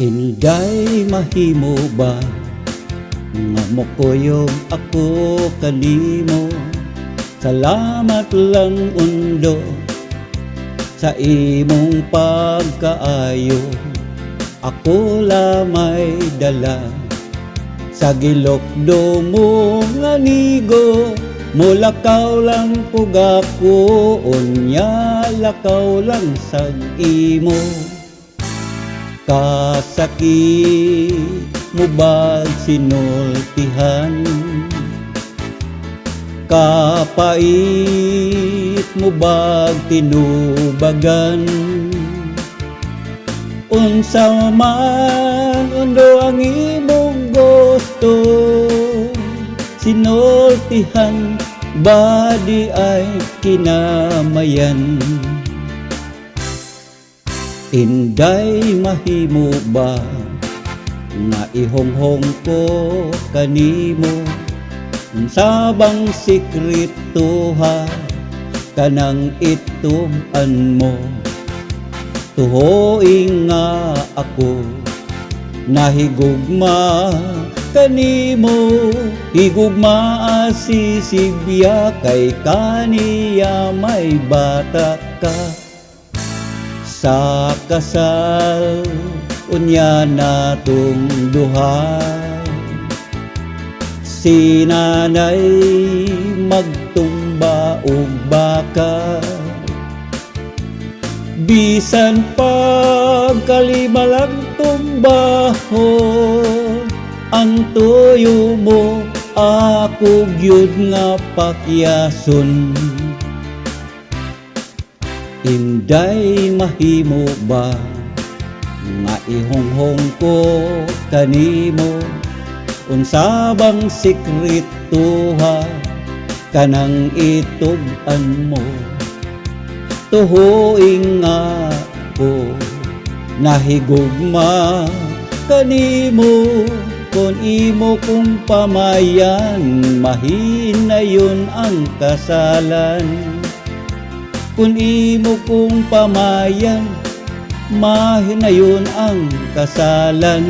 Inday mahimo ba? Nga mokoyong ako kanimo Salamat lang undo sa imong pagkaayo. Ako lamay dala sa gilokdo mo nga nigo. Mulakaw lang pugako unya lakaw lang sa imo Kasakit mo ba sinultihan? Kapait mo ba tinubagan? Unsa man undo ang imong gusto Sinultihan ba di ay kinamayan? Inday mahimo ba? Nga ihonghong ko kanimo. Sabang sikreto ha kanang ituban mo. Tuhoing nga ako nahigugma kanimo. Higugma asisibya kay kaniya may bata ka sa kasal unya natong duha. Si nanay magtumba og baka. Bisan pag kalima lang tumbaho ang tuyo mo ako gyud nga pakyason Inday mahimo ba? Nga ihonghong ko kanimo. Unsa bang sikreto ha kanang itub-an mo. Tuhoing nga ko nahigugma kanimo. Kon imo kong pamayan mahinayon ang kasalan kung imo kong pamayan mahinayon ang kasalan